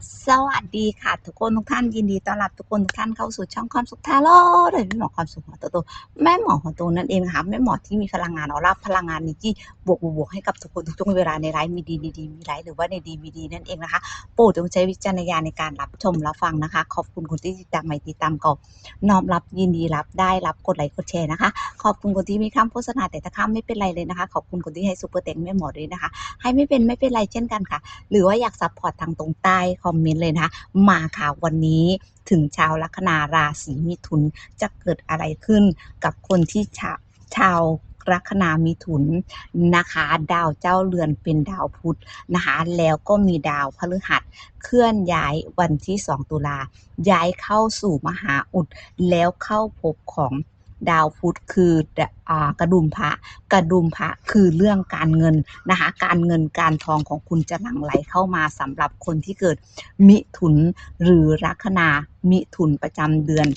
Yes. สวัสดีค่ะ ทุกคนทุกท่านยินดีต้อนรับทุกคนทุกท่านเข้าสู่ช่องความสุขทาโร่โดยแม่หมอความสุขหัวโตแม่หมอหัวโตนั่นเองค่ะแม่หมอที่มีพลังงานออร่าพลังงานนี้ที่บวกบวกให้กับทุกคนทุกช่วงเวลาในไลฟ์มีดีดีมีไลฟ์หรือว่าในดีวีดีนั่นเองนะคะโปรดจงใช้วิจารณญาณในการรับชมรับฟังนะคะ ขอบคุณคนที่ติดตามใหม่ติดตามเก่าน้อมรับยินดีรับได้รับกดไลค์กดแชร์นะคะ ขอบคุณคนที่มีคำโฆษณาแต่ถ้าคำไม่เป็นไรเลยนะคะ ขอบคุณคนที่ให้ซุปเปอร์เต็งแม่หมอด้วยนะคะ ให้ไม่เป็นไม่เป็นไรเช่นกันค่ะ หรือว่าอยากซัพพอร์ตทางตรงใต้คอมเมนต์เลยนะ มาค่ะวันนี้ถึงชาวลัคนาราศีมิถุนจะเกิดอะไรขึ้นกับคนที่ชาวชาวลัคนามิถุนนะคะ ดาวเจ้าเรือนเป็นดาวพุธนะคะ แล้วก็มีดาวพฤหัส เคลื่อนย้ายวันที่ 2 ตุลาย้ายเข้าสู่มหาอุด แล้วเข้าภพของ ดาวพุธคืออกระดุมพระกระดุมพระคือเรื่องการเงินนะคะการเงินการทองของคุณจะหลั่งไหลเข้ามาสำหรับคนที่เกิดมิถุนหรือลัคนามิถุนประจำเดือน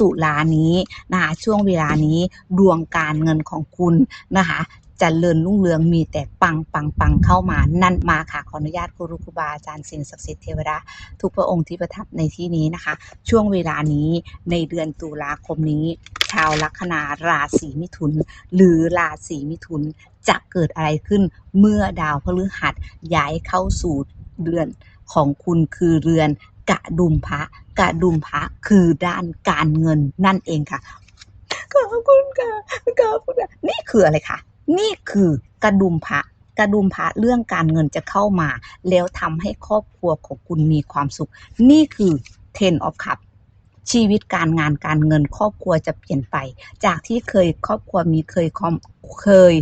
ตุลานี้นะคะช่วงเวลานี้ดวงการเงินของคุณนะคะ จเจริญรุ่งเรืองมีแต่ปังปังปังเข้ามานั่นมาค่ะขออนุญาตครูครูบาอาจารย์สิ่งศักดิ์สิทธิ์เทวดาทุกพระองค์ที่ประทับในที่นี้นะคะ ช่วงเวลานี้ในเดือนตุลาคมนี้ ชาวลัคนาราศีมิถุน หรือราศีมิถุนจะเกิดอะไรขึ้นเมื่อดาวพฤหัสย้ายเข้าสู่เดือนของคุณคือเรือนกระดุมพระกระดุมพระคือด้านการเงินนั่นเองค่ะขอบคุณค่ะขอบคุณค่ะนี่คืออะไรคะ นี่คือกระดุมพระกระดุมพระเรื่องการเงินจะเข้ามา แล้วทำให้ครอบครัวของคุณมีความสุข นี่คือ ten of cup ชีวิตการงานการเงินครอบครัวจะเปลี่ยนไป จากที่เคยครอบครัวมีเคยคอมเคย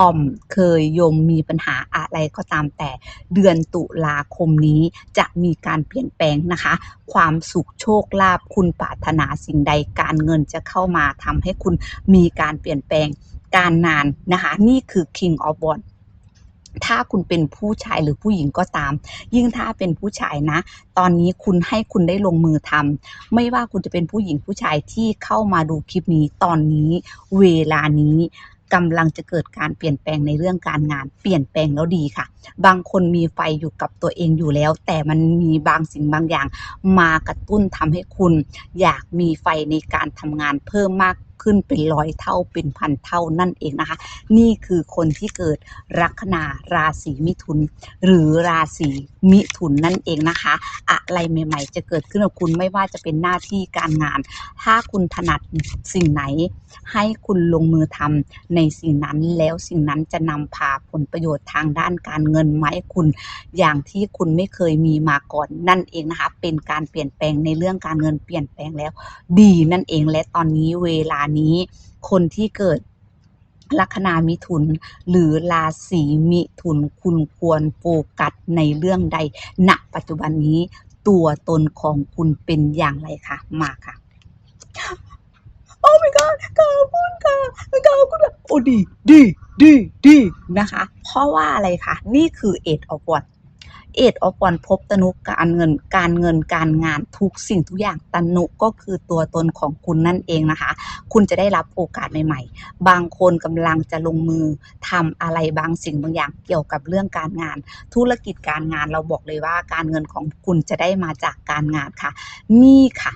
อ่อมเคยยมมีปัญหาอะไรก็ตามแต่เดือนตุลาคมนี้จะมีการเปลี่ยนแปลงนะคะ ความสุขโชคลาภคุณปรารถนาสิ่งใดการเงินจะเข้ามาทำให้คุณมีการเปลี่ยนแปลง การงานนะคะ นี่คือ King of w a n d ถ้าคุณเป็นผู้ชายหรือผู้หญิงก็ตาม ยิ่งถ้าเป็นผู้ชายนะ ตอนนี้คุณให้คุณได้ลงมือทำไม่ว่าคุณจะเป็นผู้หญิงผู้ชายที่เข้ามาดูคลิปนี้ตอนนี้ เวลานี้กำลังจะเกิดการเปลี่ยนแปลงในเรื่องการงาน เปลี่ยนแปลงแล้วดีค่ะ บางคนมีไฟอยู่กับตัวเองอยู่แล้ว แต่มันมีบางสิ่งบางอย่าง มากระตุ้นทำให้คุณ อยากมีไฟในการทำงานเพิ่มมาก ขึ้นเป็นร้อยเท่าเป็นพันเท่านั่นเองนะคะ นี่คือคนที่เกิดลัคนาราศีมิถุน หรือราศีมิถุนนั่นเองนะคะ อะไรใหม่ ๆ จะเกิดขึ้นกับคุณไม่ว่าจะเป็นหน้าที่การงาน ถ้าคุณถนัดสิ่งไหน ให้คุณลงมือทำในสิ่งนั้นแล้วสิ่งนั้นจะนำพาผลประโยชน์ทางด้านการเงินมาให้คุณอย่างที่คุณไม่เคยมีมาก่อนนั่นเองนะคะ เป็นการเปลี่ยนแปลงในเรื่องการเงินเปลี่ยนแปลงแล้ว ดีนั่นเองและตอนนี้เวลานี้ คนที่เกิดลัคนามิถุน หรือราศีมิถุน คุณควรโฟกัสในเรื่องใดณปัจจุบันนี้ตัวตนของคุณเป็นอย่างไรคะมาค่ะโอ้ my god ขอบคุณค่ะขอบคุณโอ้ดีดีดีดีนะคะ เพราะว่าอะไรคะ นี่คือเอ็ดออกวด เอ็ดออกวดพบตนุกการเงินการเงินการงานทุกสิ่งทุกอย่างตนุก็คือตัวตนของคุณนั่นเองนะคะ คุณจะได้รับโอกาสใหม่ ๆ บางคนกำลังจะลงมือทำอะไรบางสิ่งบางอย่างเกี่ยวกับเรื่องการงาน ธุรกิจการงานเราบอกเลยว่าการเงินของคุณจะได้มาจากการงานค่ะ นี่ค่ะ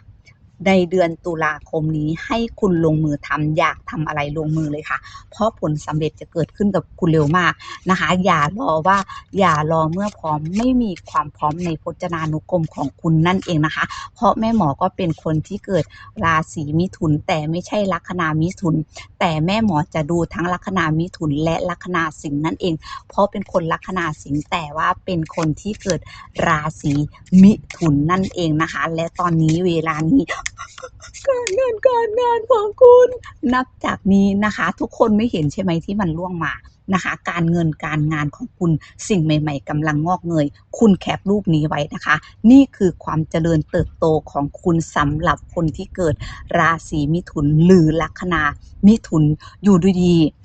ในเดือนตุลาคมนี้ให้คุณลงมือทำอยากทำอะไรลงมือเลยค่ะ เพราะผลสำเร็จจะเกิดขึ้นกับคุณเร็วมากนะคะ อย่ารอว่าอย่ารอเมื่อพร้อมไม่มีความพร้อมในพจนานุกรมของคุณนั่นเองนะคะ เพราะแม่หมอก็เป็นคนที่เกิดราศีมิถุน แต่ไม่ใช่ลัคนามิถุน แต่แม่หมอจะดูทั้งลัคนามิถุนและลัคนาสิงห์นั่นเอง เพราะเป็นคนลัคนาสิงห์แต่ว่าเป็นคนที่เกิดราศีมิถุนนั่นเองนะคะ และตอนนี้เวลานี้ การงานการงานของคุณ นับจากนี้นะคะ ทุกคนไม่เห็นใช่ไหมที่มันล่วงมานะคะ การเงินการงานของคุณสิ่งใหม่ ๆกำลังงอกเงย คุณแคปรูปนี้ไว้นะคะ นี่คือความเจริญเติบโตของคุณสำหรับคนที่เกิดราศีมิถุนหรือลัคนามิถุนอยู่ดีๆ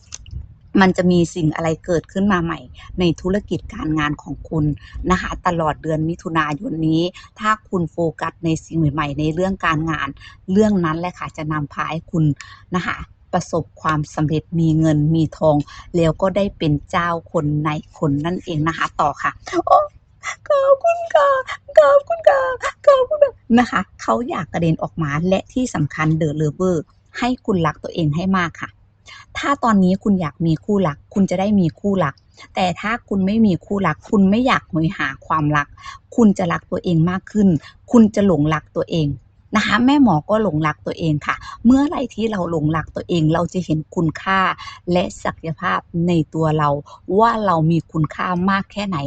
มันจะมีสิ่งอะไรเกิดขึ้นมาใหม่ ในธุรกิจการงานของคุณนะคะตลอดเดือนมิถุนายนนี้ ถ้าคุณโฟกัสในสิ่งใหม่ ๆ ในเรื่องการงาน เรื่องนั้นแหละค่ะจะนำพาให้คุณนะคะประสบความสำเร็จมีเงินมีทอง แล้วก็ได้เป็นเจ้าคนในคนนั่นเองนะคะ ต่อค่ะโอ้ขอบคุณค่ะขอบคุณนะคะ เขาอยากกระเด็นออกมาและที่สำคัญเดอะเลเวอร์ให้คุณรักตัวเองให้มากค่ะ ถ้าตอนนี้คุณอยากมีคู่รัก คุณจะได้มีคู่รัก แต่ถ้าคุณไม่มีคู่รัก คุณไม่อยากหอยหาความรัก คุณจะรักตัวเองมากขึ้น คุณจะหลงรักตัวเอง นะคะแม่หมอก็หลงรักตัวเองค่ะ เมื่อไรที่เราหลงรักตัวเองเราจะเห็นคุณค่าและศักยภาพในตัวเรา ว่าเรามีคุณค่ามากแค่ไหน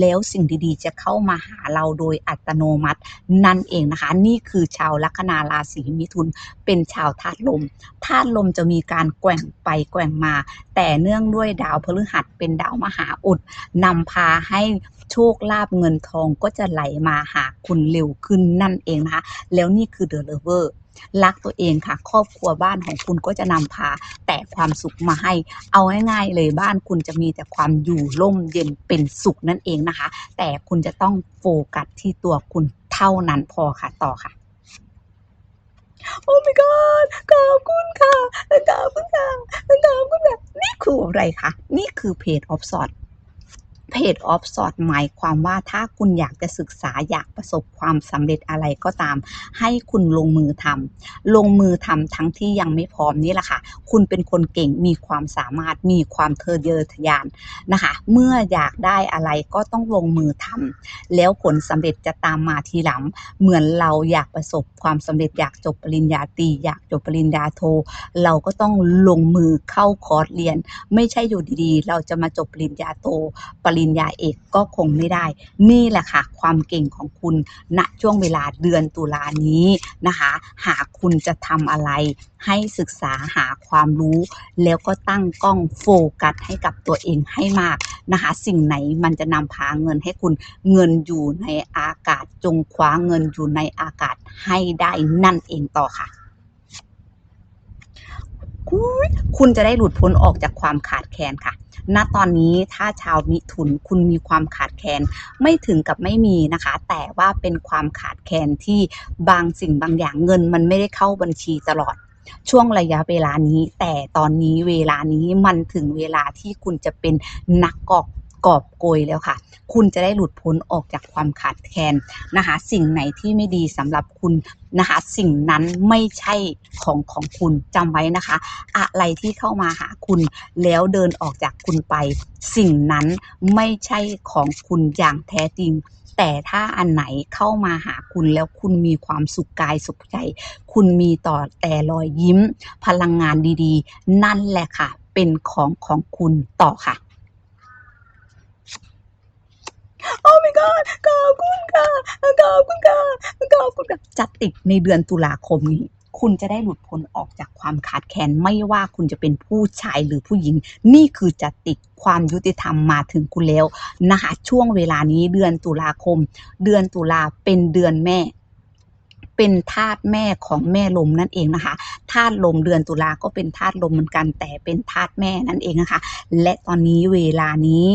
แล้วสิ่งดีๆ จะเข้ามาหาเราโดยอัตโนมัติ นั่นเองนะคะ นี่คือชาวลัคนาราศีมิถุน เป็นชาวธาตุลมธาตุลมจะมีการแกว่งไปแกว่งมา แต่เนื่องด้วยดาวพฤหัสเป็นดาวมหาอุดนำพาให้ โชคลาภเงินทองก็จะไหลมาหาคุณเร็วขึ้นนั่นเองนะคะ แล้วนี่คือเดอะเลเวอร์รักตัวเองค่ะ ครอบครัวบ้านของคุณก็จะนำพาแต่ความสุขมาให้ เอาง่ายๆเลยบ้านคุณจะมีแต่ความอยู่ร่มเย็นเป็นสุขนั่นเองนะคะ แต่คุณจะต้องโฟกัสที่ตัวคุณเท่านั้นพอค่ะต่อค่ะโอ้ my god ขอบคุณค่ะขอบคุณค่ะขอบคุณค่ะนี่คืออะไรคะ นี่คือเพจออฟสอด เพจออฟสอดหมายความว่าถ้าคุณอยากจะศึกษาอยากประสบความสำเร็จอะไรก็ตาม ให้คุณลงมือทำลงมือทำทั้งที่ยังไม่พร้อมนี่แหละค่ะ คุณเป็นคนเก่งมีความสามารถมีความเทะเยอทะยานนะคะ เมื่ออยากได้อะไรก็ต้องลงมือทำแล้วผลสำเร็จจะตามมาทีหลัง เหมือนเราอยากประสบความสำเร็จอยากจบปริญญาตรีอยากจบปริญญาโท เราก็ต้องลงมือเข้าคอร์สเรียน ไม่ใช่อยู่ดีๆ เราจะมาจบปริญญาโทปริญญาเอกก็คงไม่ได้ นี่แหละค่ะ ความเก่งของคุณณช่วงเวลาเดือนตุลานี้นะคะ หากคุณจะทำอะไร ให้ศึกษาหาความรู้ แล้วก็ตั้งกล้องโฟกัสให้กับตัวเองให้มากนะคะ สิ่งไหนมันจะนำพาเงินให้คุณเงินอยู่ในอากาศจงคว้าเงินอยู่ในอากาศให้ได้นั่นเองต่อค่ะ คุณคุณจะได้หลุดพ้นออกจากความขาดแคลนค่ะ ณ ตอนนี้ถ้าชาวมิถุนคุณมีความขาดแคลนไม่ถึงกับไม่มีนะคะ แต่ว่าเป็นความขาดแคลนที่บางสิ่งบางอย่างเงิน มันไม่ได้เข้าบัญชีตลอดช่วงระยะเวลานี้ แต่ตอนนี้เวลานี้มันถึงเวลาที่คุณจะเป็นนักกอบ กอบโกยแล้วค่ะ คุณจะได้หลุดพ้นออกจากความขาดแคลนนะคะ สิ่งไหนที่ไม่ดีสำหรับคุณนะคะ สิ่งนั้นไม่ใช่ของของคุณจำไว้นะคะ อะไรที่เข้ามาหาคุณแล้วเดินออกจากคุณไป สิ่งนั้นไม่ใช่ของคุณอย่างแท้จริงแต่ถ้าอันไหนเข้ามาหาคุณแล้วคุณมีความสุขกายสุขใจ คุณมีต่อแต่รอยยิ้ม พลังงานดีๆ นั่นแหละค่ะ เป็นของของคุณต่อค่ะ โอ้ my god ขอบคุณค่ะขอบคุณค่ะขอบคุณค่ะจะติดในเดือนตุลาคมนี้ คุณจะได้หลุดพ้นออกจากความขาดแคลนไม่ว่าคุณจะเป็นผู้ชายหรือผู้หญิง นี่คือจะติดความยุติธรรมมาถึงคุณแล้วนะคะช่วงเวลานี้เดือนตุลาคม เดือนตุลาเป็นเดือนแม่เป็นธาตุแม่ของแม่ลมนั่นเองนะคะธาตุลมเดือนตุลาก็เป็นธาตุลมเหมือนกันแต่เป็นธาตุแม่นั่นเองนะคะ และตอนนี้เวลานี้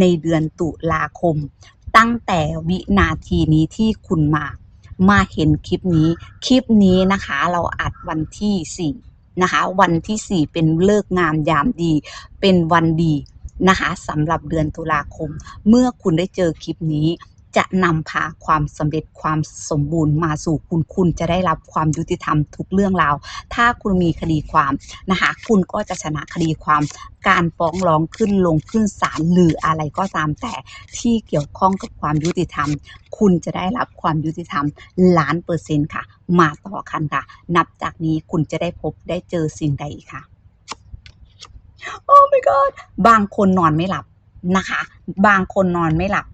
ในเดือนตุลาคม ตั้งแต่วินาทีนี้ที่คุณมา มาเห็นคลิปนี้ คลิปนี้นะคะ เราอัดวันที่ 4 นะคะ วันที่ 4 เป็นเลิกงามยามดี เป็นวันดีนะคะสำหรับเดือนตุลาคม เมื่อคุณได้เจอคลิปนี้ จะนำพาความสำเร็จความสมบูรณ์มาสู่คุณคุณจะได้รับความยุติธรรมทุกเรื่องราว ถ้าคุณมีคดีความนะคะคุณก็จะชนะคดีความการฟ้องร้องขึ้นลงขึ้นศาลหรืออะไรก็ตามแต่ที่เกี่ยวข้องกับความยุติธรรม คุณจะได้รับความยุติธรรมล้านเปอร์เซ็นต์ค่ะ มาต่อกันค่ะ นับจากนี้คุณจะได้พบได้เจอสิ่งใดอีกค่ะ โอ้ my god บางคนนอนไม่หลับนะคะ บางคนนอนไม่หลับ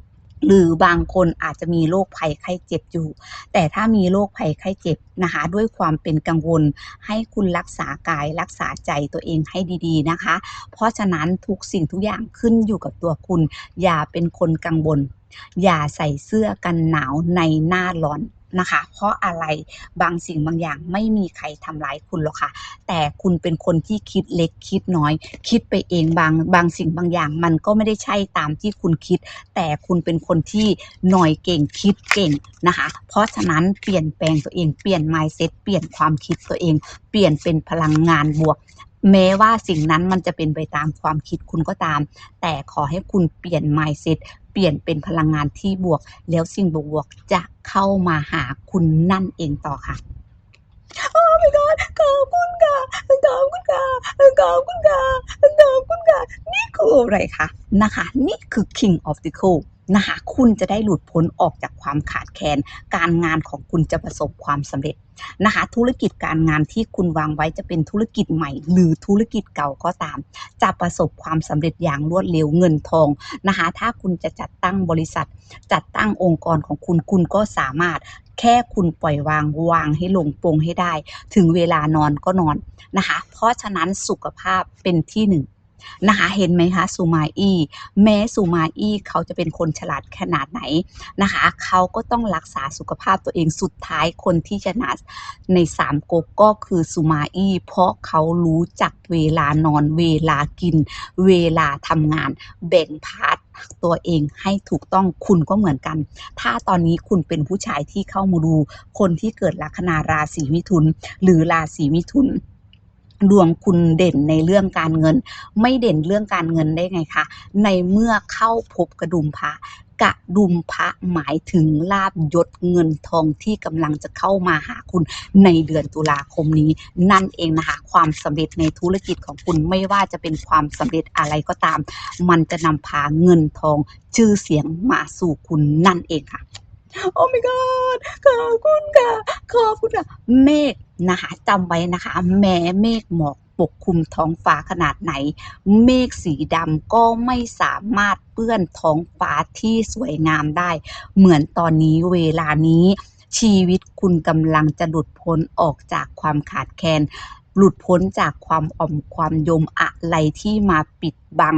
หรือบางคนอาจจะมีโรคภัยไข้เจ็บอยู่ แต่ถ้ามีโรคภัยไข้เจ็บนะคะ ด้วยความเป็นกังวล ให้คุณรักษากายรักษาใจตัวเองให้ดีๆนะคะ เพราะฉะนั้นทุกสิ่งทุกอย่างขึ้นอยู่กับตัวคุณ อย่าเป็นคนกังวลอย่าใส่เสื้อกันหนาวในหน้าร้อน นะคะ เพราะอะไรบางสิ่งบางอย่างไม่มีใครทำร้ายคุณหรอกค่ะ แต่คุณเป็นคนที่คิดเล็กคิดน้อย คิดไปเองบางบางสิ่งบางอย่าง มันก็ไม่ได้ใช่ตามที่คุณคิด แต่คุณเป็นคนที่หน่อยเก่งคิดเก่งนะคะ เพราะฉะนั้นเปลี่ยนแปลงตัวเองเปลี่ยน mindset เปลี่ยนความคิดตัวเอง เปลี่ยนเป็นพลังงานบวก แม้ว่าสิ่งนั้นมันจะเป็นไปตามความคิดคุณก็ตาม แต่ขอให้คุณเปลี่ยน mindset เปลี่ยนเป็นพลังงานที่บวก แล้วสิ่งบวกจะเข้ามาหาคุณนั่นเองต่อค่ะโอ้ my god ขอบคุณค่ะขอบคุณค่ะขอบคุณค่ะขอบคุณค่ะนี่คืออะไรคะนะคะ นี่คือ king of the cool นะคะคุณจะได้หลุดพ้นออกจากความขาดแคลน การงานของคุณจะประสบความสำเร็จนะคะธุรกิจการงานที่คุณวางไว้จะเป็นธุรกิจใหม่ หรือธุรกิจเก่าก็ตาม จะประสบความสำเร็จอย่างรวดเร็วเงินทองนะคะถ้าคุณจะจัดตั้งบริษัท จัดตั้งองค์กรของคุณคุณก็สามารถแค่คุณปล่อยวางวางให้ลงปลงให้ได้ ถึงเวลานอนก็นอนนะคะเพราะฉะนั้นสุขภาพเป็นที่หนึ่ง นะคะเห็นไหมคะซูมาอี้แม้ซูมาอี้เขาจะเป็นคนฉลาดขนาดไหนนะคะ เขาก็ต้องรักษาสุขภาพตัวเองสุดท้ายคนที่ชนะในสามก๊กก็คือซูมาอี้เพราะเขารู้จักเวลานอนเวลากิน เวลาทำงานแบ่งพาร์ทตัวเองให้ถูกต้องคุณก็เหมือนกัน ถ้าตอนนี้คุณเป็นผู้ชายที่เข้ามาดู คนที่เกิดลัคนาราศีมิถุน หรือราศีมิถุน ดวงคุณเด่นในเรื่องการเงิน ไม่เด่นเรื่องการเงินได้ไงคะ ในเมื่อเข้าพบกระดุมพระกระดุมพระหมายถึงลาบยศเงินทองที่กำลังจะเข้ามาหาคุณในเดือนตุลาคมนี้ นั่นเองนะคะความสำเร็จในธุรกิจของคุณไม่ว่าจะเป็นความสำเร็จอะไรก็ตาม มันจะนำพาเงินทองชื่อเสียงมาสู่คุณนั่นเองค่ะ โอ้ my god ขอบคุณค่ะ ขอบคุณค่ะ เมฆนะคะจำไว้นะคะ แม้เมฆหมอกปกคลุมท้องฟ้าขนาดไหน เมฆสีดำก็ไม่สามารถเปื้อนท้องฟ้าที่สวยงามได้ เหมือนตอนนี้เวลานี้ชีวิตคุณกำลังจะหลุดพ้นออกจากความขาดแคลน หลุดพ้นจากความอ่อมความยมอะไรที่มาปิดบัง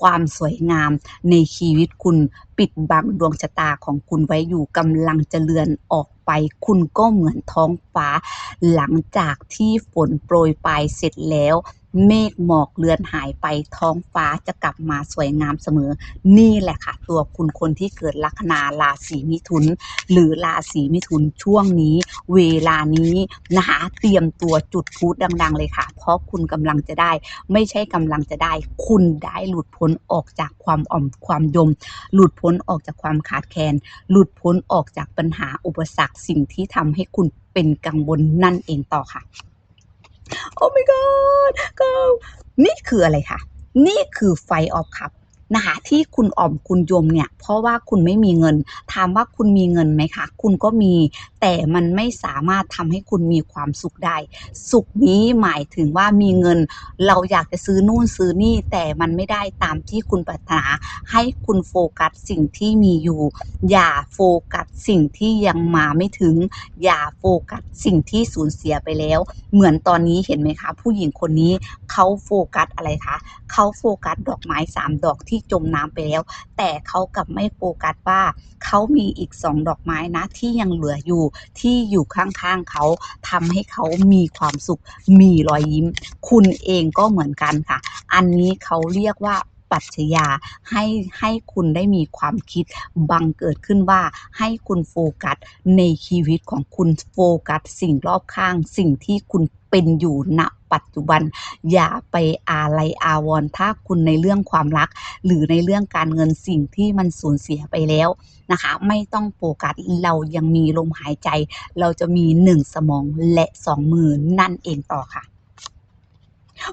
ความสวยงามในชีวิตคุณปิดบังดวงชะตาของคุณไว้อยู่กำลังจะเลือนออก ไป คุณก็เหมือนท้องฟ้า หลังจากที่ฝนโปรยปลายเสร็จแล้ว เมฆหมอกเลือนหายไปท้องฟ้าจะกลับมาสวยงามเสมอ นี่แหละค่ะ ตัวคุณคนที่เกิดลัคนาราศีมิถุน หรือราศีมิถุนช่วงนี้ เวลานี้นะคะเตรียมตัวจุดพลุดัง ๆ เลยค่ะ เพราะคุณกำลังจะได้ ไม่ใช่กำลังจะได้ คุณได้หลุดพ้นออกจากความอ่อมความยม หลุดพ้นออกจากความขาดแคลนหลุดพ้นออกจากปัญหาอุปสรรคสิ่งที่ทำให้คุณเป็นกังวลนั่นเองต่อค่ะ โอ้ my god ก็นี่คืออะไรคะนี่คือไฟออฟคัพ นะคะที่คุณอ่อมคุณยมเนี่ยเพราะว่าคุณไม่มีเงิน ถามว่าคุณมีเงินไหมคะ คุณก็มี แต่มันไม่สามารถทำให้คุณมีความสุขได้ สุขนี้หมายถึงว่ามีเงิน เราอยากจะซื้อนู่นซื้อนี่ แต่มันไม่ได้ตามที่คุณปรารถนา ให้คุณโฟกัสสิ่งที่มีอยู่ อย่าโฟกัสสิ่งที่ยังมาไม่ถึง อย่าโฟกัสสิ่งที่สูญเสียไปแล้ว เหมือนตอนนี้เห็นไหมคะ ผู้หญิงคนนี้เขาโฟกัสอะไรคะเขาโฟกัสดอกไม้สามดอกที่จมน้ำไปแล้ว แต่เขากลับไม่โฟกัสว่าเขามีอีกสองดอกไม้นะ ที่ยังเหลืออยู่ที่อยู่ข้างๆเขาทำให้เขามีความสุข มีรอยยิ้ม คุณเองก็เหมือนกันค่ะ อันนี้เขาเรียกว่าปรัชญาให้ให้คุณได้มีความคิดบังเกิดขึ้นว่าให้คุณโฟกัสในชีวิตของคุณโฟกัสสิ่งรอบข้าง สิ่งที่คุณเป็นอยู่ณ ปัจจุบัน อย่าไปอาลัยอาวรถ้าคุณในเรื่องความรัก หรือในเรื่องการเงินสิ่งที่มันสูญเสียไปแล้วนะคะ ไม่ต้องโฟกัสเรายังมีลมหายใจ เราจะมีหนึ่งสมองและสองมือนั่นเองต่อค่ะ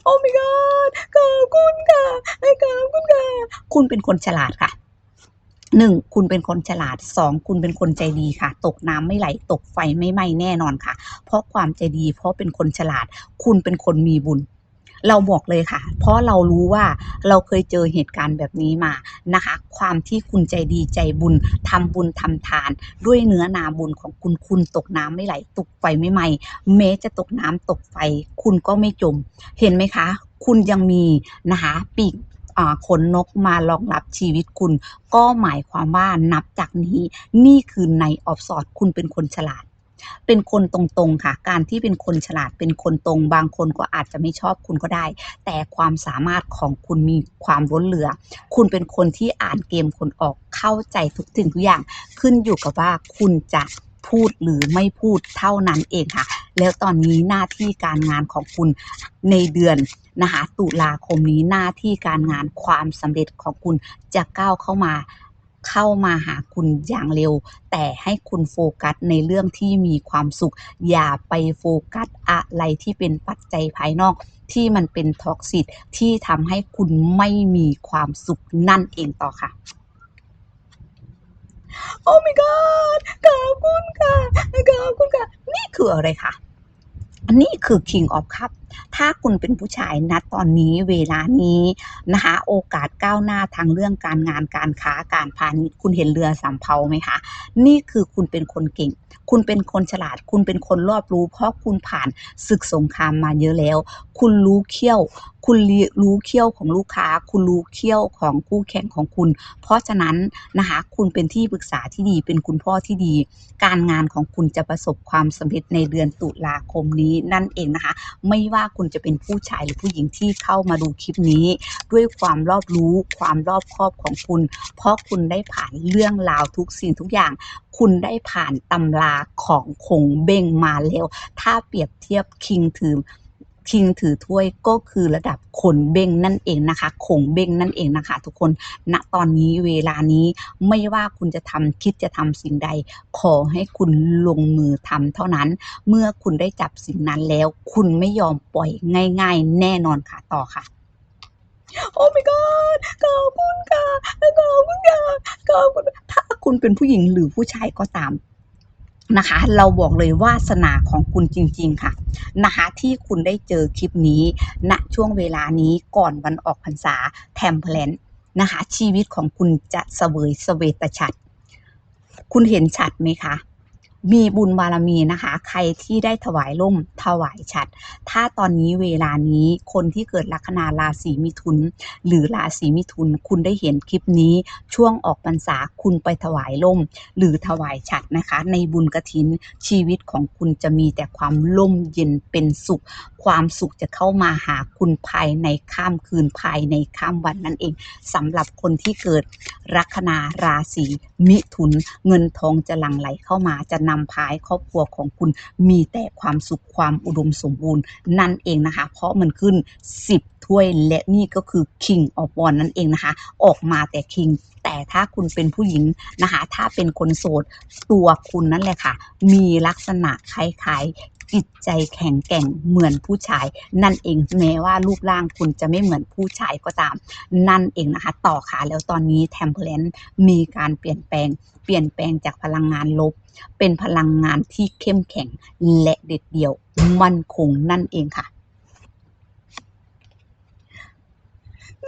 โอ้ my god ขอบคุณค่ะขอบคุณค่ะ คุณเป็นคนฉลาดค่ะ หนึ่งคุณเป็นคนฉลาดสองคุณเป็นคนใจดีค่ะ ตกน้ำไม่ไหลตกไฟไม่ไหม้แน่นอนค่ะ เพราะความใจดี เพราะเป็นคนฉลาด คุณเป็นคนมีบุญเราบอกเลยค่ะ เพราะเรารู้ว่าเราเคยเจอเหตุการณ์แบบนี้มานะคะ ความที่คุณใจดีใจบุญทำบุญทำทาน ด้วยเนื้อนาบุญของคุณคุณตกน้ำไม่ไหล ตกไฟไม่ไหม้แม้จะตกน้ำตกไฟ คุณก็ไม่จม เห็นไหมคะ คุณยังมีนะคะปีก ขนนกมารองรับชีวิตคุณ ก็หมายความว่านับจากนี้นี่คือในออฟสอดคุณเป็นคนฉลาดเป็นคนตรงๆค่ะ การที่เป็นคนฉลาดเป็นคนตรง บางคนก็อาจจะไม่ชอบคุณก็ได้ แต่ความสามารถของคุณมีความล้นเหลือ คุณเป็นคนที่อ่านเกมคนออกเข้าใจทุกสิ่งทุกอย่าง ขึ้นอยู่กับว่าคุณจะ พูดหรือไม่พูดเท่านั้นเองค่ะ แล้วตอนนี้หน้าที่การงานของคุณในเดือนนะคะตุลาคมนี้หน้าที่การงานความสำเร็จของคุณจะก้าวเข้ามาเข้ามาหาคุณอย่างเร็ว แต่ให้คุณโฟกัสในเรื่องที่มีความสุข อย่าไปโฟกัสอะไรที่เป็นปัจจัยภายนอกที่มันเป็นท็อกซิตที่ทำให้คุณไม่มีความสุขนั่นเองต่อค่ะ โอ้ my god ขอบคุณค่ะ ขอบคุณค่ะ นี่คืออะไรคะ นี่คือ King of Cup ถ้าคุณเป็นผู้ชายณตอนนี้เวลานี้นะคะ โอกาสก้าวหน้าทางเรื่องการงานการค้าการพาณิชย์คุณเห็นเรือสำเภาไหมคะนี่คือคุณเป็นคนเก่ง คุณเป็นคนฉลาด คุณเป็นคนรอบรู้ เพราะคุณผ่านศึกสงครามมาเยอะแล้ว คุณรู้เขี้ยว คุณรู้เขี้ยวของลูกค้า คุณรู้เขี้ยวของคู่แข่งของคุณ เพราะฉะนั้นนะคะคุณเป็นที่ปรึกษาที่ดี เป็นคุณพ่อที่ดี การงานของคุณจะประสบความสำเร็จในเดือนตุลาคมนี้นั่นเองนะคะ ไม่ว่าคุณจะเป็นผู้ชายหรือผู้หญิงที่เข้ามาดูคลิปนี้ ด้วยความรอบรู้ความรอบคอบของคุณ เพราะคุณได้ผ่านเรื่องราวทุกสิ่งทุกอย่าง คุณได้ผ่านตำราของคงเบ่งมาแล้ว ถ้าเปรียบเทียบคิงถือ คิงถือถ้วยก็คือระดับขนเบ้งนั่นเองนะคะขงเบ้งนั่นเองนะคะ ทุกคนณตอนนี้เวลานี้ไม่ว่าคุณจะทำคิดจะทำสิ่งใด ขอให้คุณลงมือทำเท่านั้น เมื่อคุณได้จับสิ่งนั้นแล้ว คุณไม่ยอมปล่อยง่าย ๆ แน่นอนค่ะต่อค่ะโอ้ my god ขอบคุณค่ะขอบคุณค่ะขอบคุณถ้าคุณเป็นผู้หญิงหรือผู้ชายก็ตาม นะคะ เราบอกเลยวาสนาของคุณจริง ๆ ค่ะนะคะที่คุณได้เจอคลิปนี้ณช่วงเวลานี้ก่อนวันออกพรรษาแทมเพลนนะคะชีวิตของคุณจะเสวยเสเวตฉัด คุณเห็นฉัดไหมคะ มีบุญบารมีนะคะ ใครที่ได้ถวายล่มถวายฉัตรถ้าตอนนี้เวลานี้คนที่เกิดลัคนาราศีมิถุน หรือราศีมิถุน คุณได้เห็นคลิปนี้ ช่วงออกพรรษาคุณไปถวายล่ม หรือถวายฉัตรนะคะ ในบุญกระถินชีวิตของคุณจะมีแต่ความร่มเย็นเป็นสุข ความสุขจะเข้ามาหาคุณภายในข้ามคืนภายในข้ามวันนั่นเองสำหรับคนที่เกิดลัคนาราศีมิถุน เงินทองจะหลั่งไหลเข้ามาจะนำพายครอบครัวของคุณมีแต่ความสุขความอุดมสมบูรณ์นั่นเองนะคะ เพราะมันขึ้น 10 ถ้วยและนี่ก็คือ King of w a n นั่นเองนะคะ ออกมาแต่ King แต่ถ้าคุณเป็นผู้หญิงนะคะ ถ้าเป็นคนโสดตัวคุณนั่นแหละค่ะ มีลักษณะคล้าย จิตใจแข็งแกร่งเหมือนผู้ชาย นั่นเองแม้ว่ารูปร่างคุณจะไม่เหมือนผู้ชายก็ตาม นั่นเองนะคะ ต่อค่ะแล้วตอนนี้แทมเพลนมีการเปลี่ยนแปลง เปลี่ยนแปลงจากพลังงานลบ เป็นพลังงานที่เข้มแข็งและเด็ดเดี่ยว มั่นคงนั่นเองค่ะ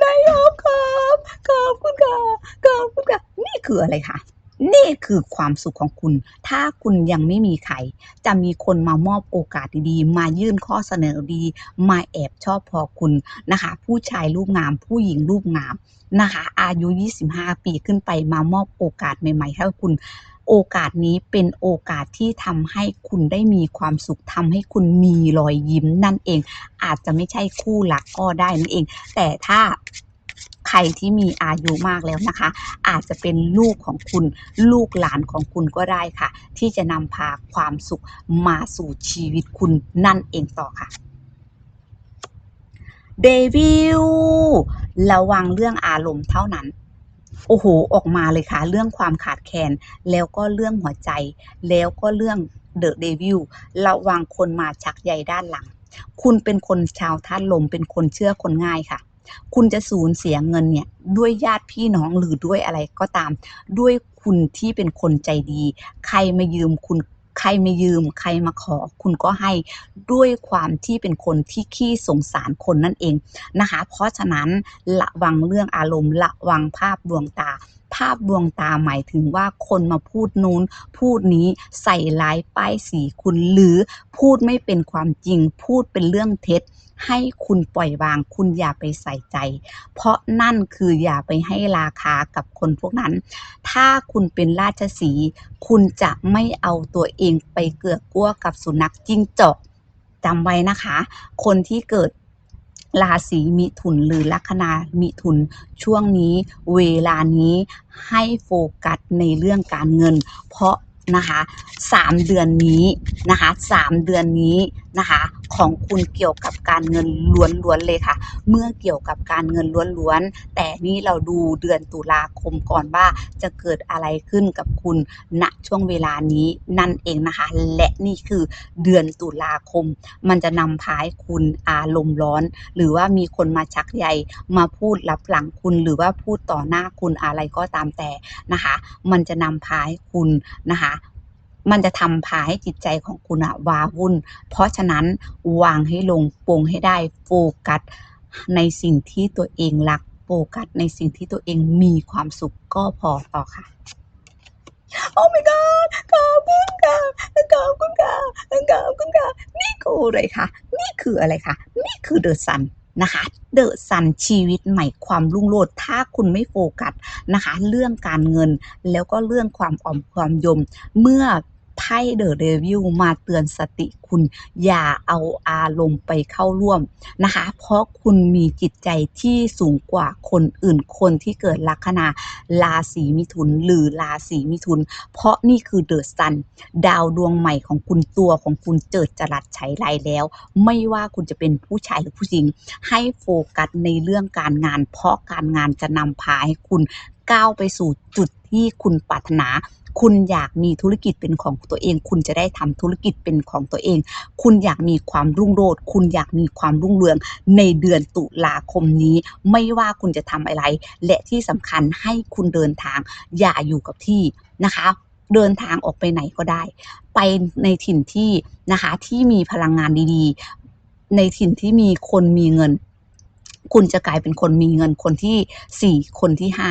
นายกครับขอบคุณค่ะขอบคุณค่ะนี่คืออะไรคะ นี่คือความสุขของคุณ ถ้าคุณยังไม่มีใคร จะมีคนมามอบโอกาสดีๆ มายื่นข้อเสนอดี มาแอบชอบพอคุณนะคะ ผู้ชายรูปงาม ผู้หญิงรูปงามนะคะ อายุ 25 ปีขึ้นไปมามอบโอกาสใหม่ๆให้คุณ โอกาสนี้เป็นโอกาสที่ทำให้คุณได้มีความสุขทำให้คุณมีรอยยิ้มนั่นเอง อาจจะไม่ใช่คู่รักก็ได้นั่นเอง แต่ถ้า ใครที่มีอายุมากแล้วนะคะ อาจจะเป็นลูกของคุณลูกหลานของคุณก็ได้ค่ะ ที่จะนำพาความสุขมาสู่ชีวิตคุณนั่นเองต่อค่ะเดวิลระวังเรื่องอารมณ์เท่านั้น โอ้โห ออกมาเลยค่ะ เรื่องความขาดแคลน แล้วก็เรื่องหัวใจ แล้วก็เรื่องเดอะเดวิลระวังคนมาชักใยด้านหลัง คุณเป็นคนชาวธาตุลม เป็นคนเชื่อคนง่ายค่ะ คุณจะสูญเสียเงินเนี่ยด้วยญาติพี่น้องหรือด้วยอะไรก็ตาม ด้วยคุณที่เป็นคนใจดี ใครมายืมคุณใครมายืม ใครมาขอ คุณก็ให้ด้วยความที่เป็นคนที่ขี้สงสารคนนั่นเองนะคะ เพราะฉะนั้นระวังเรื่องอารมณ์ระวังภาพดวงตา ภาพดวงตาหมายถึงว่าคนมาพูดนู้น พูดนี้ใส่ร้ายป้ายสีคุณหรือพูดไม่เป็นความจริง พูดเป็นเรื่องเท็จ ให้คุณปล่อยวาง คุณอย่าไปใส่ใจ เพราะนั่นคืออย่าไปให้ราคากับคนพวกนั้น ถ้าคุณเป็นราชสี คุณจะไม่เอาตัวเองไปเกือกกลัวกับสุนัขจิ้งจอกจำไว้นะคะ คนที่เกิดราศีมิถุนหรือลัคนามิถุนช่วงนี้ เวลานี้ให้โฟกัสในเรื่องการเงิน เพราะ นะคะสามเดือนนี้นะคะสามเดือนนี้นะคะของคุณเกี่ยวกับการเงินล้วนๆเลยค่ะ เมื่อเกี่ยวกับการเงินล้วนๆแต่นี่เราดูเดือนตุลาคมก่อนว่าจะเกิดอะไรขึ้นกับคุณณช่วงเวลานี้นั่นเองนะคะ และนี่คือเดือนตุลาคม มันจะนำพาให้คุณอารมณ์ร้อน หรือว่ามีคนมาชักใยมาพูดรับหลังคุณหรือว่าพูดต่อหน้าคุณอะไรก็ตามแต่นะคะ มันจะนำพาให้คุณนะคะ มันจะทำพาให้จิตใจของคุณอะวาวุ่น เพราะฉะนั้นวางให้ลงปลงให้ได้โฟกัสในสิ่งที่ตัวเองรักโฟกัสในสิ่งที่ตัวเองมีความสุขก็พอต่อค่ะโอ้ my god ขอบคุณค่ะขอบคุณค่ะขอบคุณค่ะนี่คืออะไรคะนี่คืออะไรคะนี่คือเดอะซันนะคะเดอะซันชีวิตใหม่ความรุ่งโรจน์ถ้าคุณไม่โฟกัสนะคะ เรื่องการเงินแล้วก็เรื่องความอ่อมความยม เมื่อ ไพ่เดอะเดวิลมาเตือนสติคุณ อย่าเอาอารมณ์ไปเข้าร่วมนะคะ เพราะคุณมีจิตใจที่สูงกว่าคนอื่นคนที่เกิดลัคนาราศีมิถุน หรือราศีมิถุน เพราะนี่คือเดอะซันดาวดวงใหม่ของคุณตัวของคุณเจิดจรัสใช้ไรแล้ว ไม่ว่าคุณจะเป็นผู้ชายหรือผู้หญิง ให้โฟกัสในเรื่องการงาน เพราะการงานจะนำพาให้คุณก้าวไปสู่จุด ที่คุณปรารถนา คุณอยากมีธุรกิจเป็นของตัวเอง คุณจะได้ทำธุรกิจเป็นของตัวเอง คุณอยากมีความรุ่งโรจน์คุณอยากมีความรุ่งเรือง ในเดือนตุลาคมนี้ ไม่ว่าคุณจะทำอะไร และที่สำคัญให้คุณเดินทาง อย่าอยู่กับที่นะคะ เดินทางออกไปไหนก็ได้ ไปในถิ่นที่นะคะที่มีพลังงานดีๆ ในถิ่นที่มีคนมีเงิน คุณจะกลายเป็นคนมีเงินคนที่สี่คนที่ห้า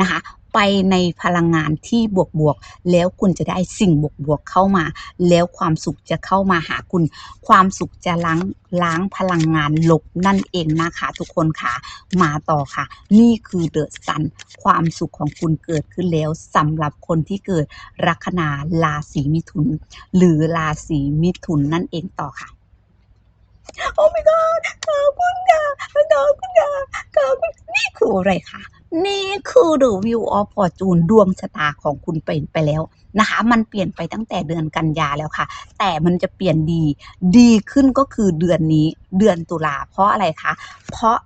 นะคะ ไปในพลังงานที่บวกบวกๆแล้วคุณจะได้สิ่งบวกบวกๆเข้ามา แล้วความสุขจะเข้ามาหาคุณ ความสุขจะล้างล้างพลังงานลบนั่นเองนะคะทุกคนค่ะ มาต่อค่ะ นี่คือเดอะซันความสุขของคุณเกิดขึ้นแล้วสำหรับคนที่เกิดลัคนาราศีมิถุน หรือราศีมิถุนนั่นเองต่อค่ะโอ้ my god ขอบคุณค่ะขอบคุณค่ะขอบคุณนี่คืออะไรคะ นี่คือ The Wheel of Fortune ดวงชะตาของคุณเปลี่ยนไปแล้วนะคะ มันเปลี่ยนไปตั้งแต่เดือนกันยาแล้วค่ะ แต่มันจะเปลี่ยนดี ดีขึ้นก็คือเดือนนี้เดือนตุลาเพราะอะไรคะ เพราะ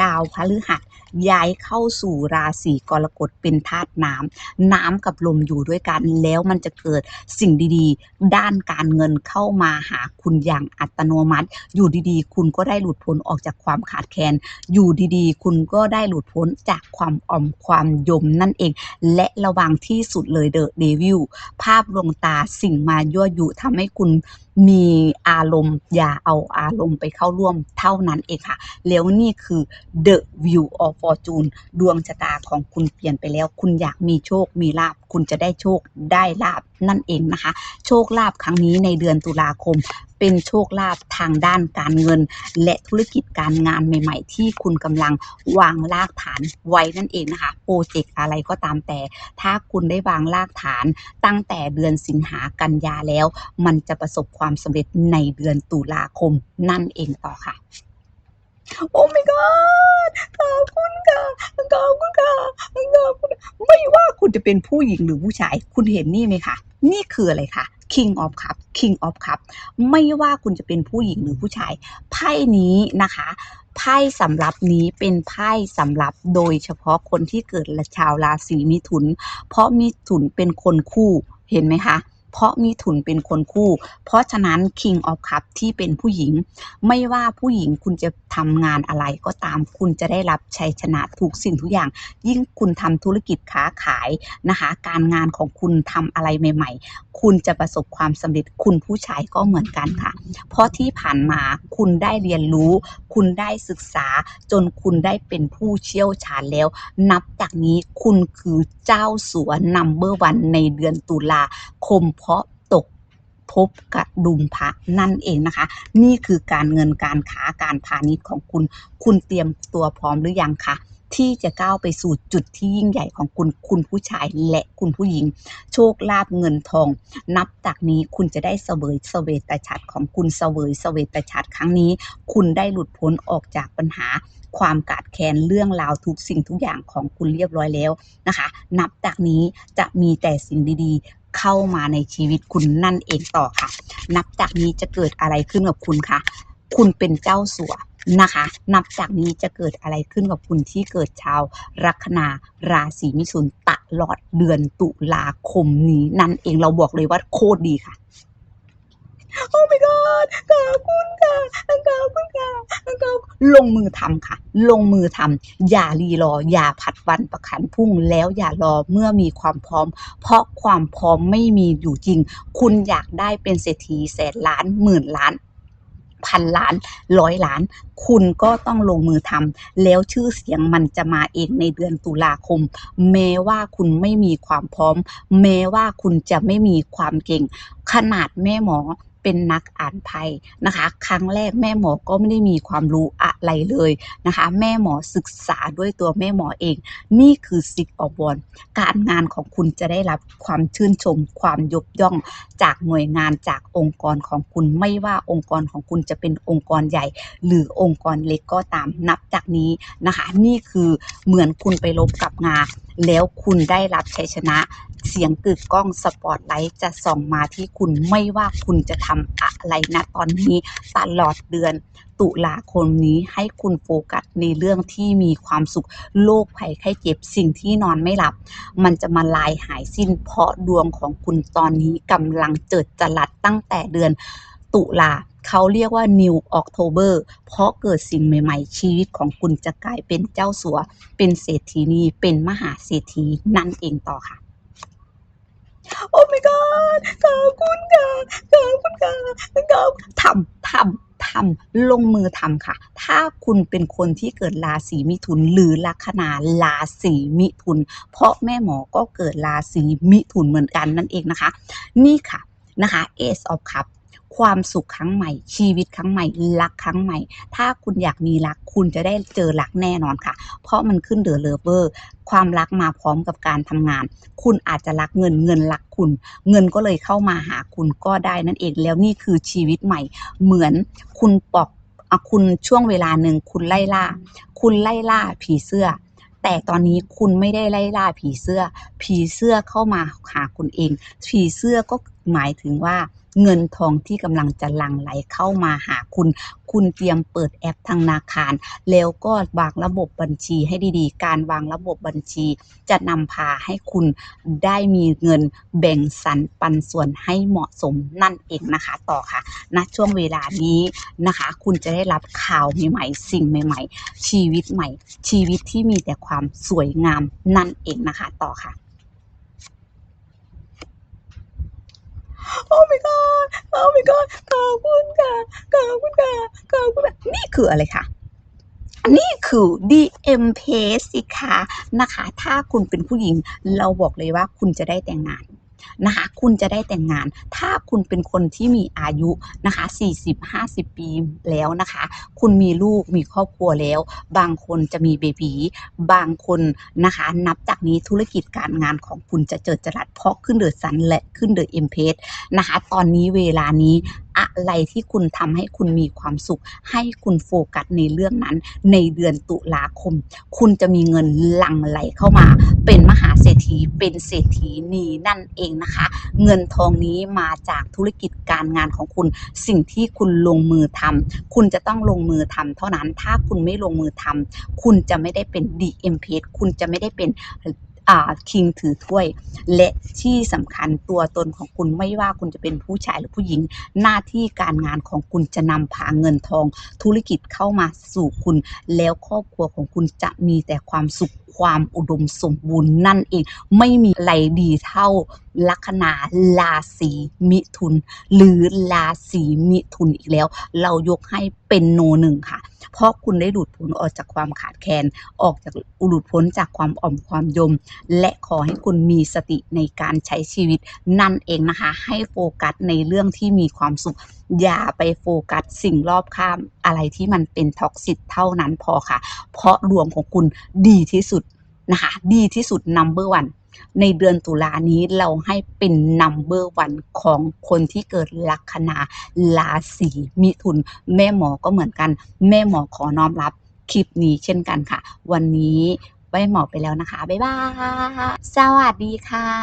ดาวพฤหัส ย้ายเข้าสู่ราศีกรกฎเป็นธาตุน้ำน้ำกับลมอยู่ด้วยกันแล้วมันจะเกิดสิ่งดีๆ ด้านการเงินเข้ามาหาคุณอย่างอัตโนมัติ อยู่ดีๆ คุณก็ได้หลุดพ้นออกจากความขาดแคลนอยู่ดีๆ คุณก็ได้หลุดพ้นจากความอ่อมความยมนั่นเอง และระวังที่สุดเลยเดอะเดวิลภาพลวงตาสิ่งมายั่วยุทำให้คุณมีอารมณ์อย่าเอาอารมณ์ไปเข้าร่วมเท่านั้นเองค่ะ แล้วนี่คือ The View of Fortune ดวงชะตาของคุณเปลี่ยนไปแล้ว คุณอยากมีโชคมีลาบ คุณจะได้โชคได้ลาบนั่นเองนะคะ โชคลาภครั้งนี้ในเดือนตุลาคม เป็นโชคลาภทางด้านการเงิน และธุรกิจการงานใหม่ ๆ ที่คุณกำลังวางรากฐานไว้นั่นเองนะคะโปรเจกต์อะไรก็ตามแต่ ถ้าคุณได้วางรากฐานตั้งแต่เดือนสิงหากันยาแล้ว มันจะประสบความสำเร็จในเดือนตุลาคมนั่นเองต่อค่ะโอ้ my god ขอบคุณค่ะขอบคุณค่ะขอบคุณไม่ว่าคุณจะเป็นผู้หญิงหรือผู้ชาย คุณเห็นนี่ไหมคะ นี่คืออะไรคะ King of Cup King of Cup ไม่ว่าคุณจะเป็นผู้หญิงหรือผู้ชาย ไพ่นี้นะคะไพ่สำหรับนี้เป็นไพ่สำหรับโดยเฉพาะคนที่เกิดชาวราศีมิถุน เพราะมิถุนเป็นคนคู่เห็นไหมคะ เพราะมิถุนเป็นคนคู่ เพราะฉะนั้น King of Cup ที่เป็นผู้หญิง ไม่ว่าผู้หญิงคุณจะทำงานอะไรก็ตามคุณจะได้รับชัยชนะทุกสิ่งทุกอย่าง ยิ่งคุณทำธุรกิจค้าขายนะคะ การงานของคุณทำอะไรใหม่ ๆ คุณจะประสบความสำเร็จคุณผู้ชายก็เหมือนกันค่ะ เพราะที่ผ่านมาคุณได้เรียนรู้ คุณได้ศึกษาจนคุณได้เป็นผู้เชี่ยวชาญแล้ว นับจากนี้คุณคือเจ้าสัวนัมเบอร์วันในเดือนตุลาคมเพราะตกพบกระดุมพระนั่นเองนะคะ นี่คือการเงินการค้าการพาณิชย์ของคุณ คุณเตรียมตัวพร้อมหรือยังคะที่จะก้าวไปสู่จุดที่ยิ่งใหญ่ของคุณ คุณผู้ชายและคุณผู้หญิง โชคลาภเงินทอง นับจากนี้คุณจะได้เสวยเสวตฉัตรของคุณเสวยเสวตฉัตรครั้งนี้ คุณได้หลุดพ้นออกจากปัญหา ความกาดแค้นเรื่องราวทุกสิ่งทุกอย่างของคุณเรียบร้อยแล้วนะคะ นับจากนี้จะมีแต่สิ่งดีๆ เข้ามาในชีวิตคุณนั่นเองต่อค่ะ นับจากนี้จะเกิดอะไรขึ้นกับคุณคะคุณเป็นเจ้าสัวนะคะ นับจากนี้จะเกิดอะไรขึ้นกับคุณที่เกิดชาวลัคนาราศีมิถุนตลอดเดือนตุลาคมนี้นั่นเองเราบอกเลยว่าโคตรดีค่ะ โอ้ my god ขอบคุณค่ะขอบคุณค่ะ ลงมือทำค่ะ ลงมือทำอย่ารีรอ อย่าผัดวันประขันพุ่งแล้วอย่ารอเมื่อมีความพร้อม เพราะความพร้อมไม่มีอยู่จริง คุณอยากได้เป็นเศรษฐีแสนล้านหมื่นล้านพันล้านร้อยล้าน คุณก็ต้องลงมือทำแล้วชื่อเสียงมันจะมาเองในเดือนตุลาคม แม้ว่าคุณไม่มีความพร้อม แม้ว่าคุณจะไม่มีความเก่ง ขนาดแม่หมอ เป็นนักอ่านไพ่นะคะ ครั้งแรกแม่หมอก็ไม่ได้มีความรู้อะไรเลยนะคะ แม่หมอศึกษาด้วยตัวแม่หมอเอง นี่คือสิกออบอลการงานของคุณจะได้รับความชื่นชม ความยกย่องจากหน่วยงานจากองค์กรของคุณไม่ว่าองค์กรของคุณจะเป็นองค์กรใหญ่ หรือองค์กรเล็กก็ตามนับจากนี้นะคะ นี่คือเหมือนคุณไปลบกับงา แล้วคุณได้รับชัยชนะ เสียงกึกก้องสปอตไลท์จะส่องมาที่คุณไม่ว่าคุณจะทำอะไรนะตอนนี้ตลอดเดือนตุลาคมนี้ให้คุณโฟกัสในเรื่องที่มีความสุขโรคภัยไข้เจ็บสิ่งที่นอนไม่หลับ มันจะมาลายหายสิ้นเพราะดวงของคุณตอนนี้กำลังเจิดจรัสตั้งแต่เดือนตุลา เขาเรียกว่า New October เพราะเกิดสิ่งใหม่ๆ ชีวิตของคุณจะกลายเป็นเจ้าสัว เป็นเศรษฐีนีเป็นมหาเศรษฐีนั่นเองต่อค่ะ โอ้ my god ขอบคุณค่ะขอบคุณค่ะขอบทำทำทำลงมือทำค่ะ ถ้าคุณเป็นคนที่เกิดราศีมิถุน หรือลัคนาราศีมิถุน เพราะแม่หมอก็เกิดราศีมิถุนเหมือนกันนั่นเองนะคะ นี่ค่ะนะคะ Ace of Cups ความสุขครั้งใหม่ ชีวิตครั้งใหม่รักครั้งใหม่ ถ้าคุณอยากมีรักคุณจะได้เจอรักแน่นอนค่ะ เพราะมันขึ้นเดอะเลเวอร์ความรักมาพร้อมกับการทำงาน คุณอาจจะรักเงินเงินรักคุณ เงินก็เลยเข้ามาหาคุณก็ได้นั่นเองแล้วนี่คือชีวิตใหม่ เหมือนคุณปอกอคุณช่วงเวลาหนึ่งคุณไล่ล่า คุณไล่ล่าผีเสื้อ แต่ตอนนี้คุณไม่ได้ไล่ล่าผีเสื้อ ผีเสื้อเข้ามาหาคุณเอง ผีเสื้อก็หมายถึงว่า เงินทองที่กำลังจะหลั่งไหลเข้ามาหาคุณ คุณเตรียมเปิดแอปธนาคาร แล้วก็วางระบบบัญชีให้ดีๆ การวางระบบบัญชี จะนำพาให้คุณได้มีเงินแบ่งสรรปันส่วนให้เหมาะสมนั่นเองนะคะ ต่อค่ะณช่วงเวลานี้นะคะ คุณจะได้รับข่าวใหม่ๆ สิ่งใหม่ๆ ชีวิตใหม่ ชีวิตที่มีแต่ความสวยงามนั่นเองนะคะ ต่อค่ะ โอ้ my god โอ้ my god ขอบคุณค่ะขอบคุณค่ะขอบคุณค่ะนี่คืออะไรคะนี่คือ DM p a g e สิคะนะคะ ถ้าคุณเป็นผู้หญิง เราบอกเลยว่าคุณจะได้แต่งงาน นะคะ คุณจะได้แต่งงาน ถ้าคุณเป็นคนที่มีอายุนะคะ 40-50 ปีแล้วนะคะ คุณมีลูกมีครอบครัวแล้ว บางคนจะมีเบบีบางคนนะคะ นับจากนี้ธุรกิจการงานของคุณจะเจิดจรัสเพราะขึ้นเดอะซันและขึ้นเดอะเอ็มเพสนะคะ ตอนนี้เวลานี้อะไรที่คุณทำให้คุณมีความสุข ให้คุณโฟกัสในเรื่องนั้น ในเดือนตุลาคม คุณจะมีเงินหลั่งไหลเข้ามา เป็นมหาเศรษฐีเป็นเศรษฐีนีนั่นเองนะคะ เงินทองนี้มาจากธุรกิจการงานของคุณ สิ่งที่คุณลงมือทำคุณจะต้องลงมือทำเท่านั้นถ้าคุณไม่ลงมือทำคุณจะไม่ได้เป็น DM p คุณจะไม่ได้เป็นอ่าคิงถือถ้วย และที่สำคัญตัวตนของคุณไม่ว่าคุณจะเป็นผู้ชายหรือผู้หญิง หน้าที่การงานของคุณจะนำพาเงินทอง ธุรกิจเข้ามาสู่คุณ แล้วครอบครัวของคุณจะมีแต่ความสุขความอุดมสมบูรณ์นั่นเอง ไม่มีอะไรดีเท่าลัคนาราศีมิถุน หรือราศีมิถุนอีกแล้ว เรายกให้เป็นโนหนึ่งค่ะ เพราะคุณได้หลุดพ้นออกจากความขาดแคลนออกจากหลุดพ้นจากความอ่อมความยม และขอให้คุณมีสติในการใช้ชีวิตนั่นเองนะคะ ให้โฟกัสในเรื่องที่มีความสุข อย่าไปโฟกัสสิ่งรอบข้ามอะไรที่มันเป็นท็อกซิตเท่านั้นพอค่ะ เพราะดวงของคุณดีที่สุด นะคะ ดีที่สุด number one ในเดือนตุลานี้เราให้เป็น number one ของคนที่เกิดลัคนาราศีมิถุน แม่หมอก็เหมือนกัน แม่หมอขอน้อมรับคลิปนี้เช่นกันค่ะ วันนี้ไว้หมอไปแล้วนะคะ บ๊ายบาย สวัสดีค่ะ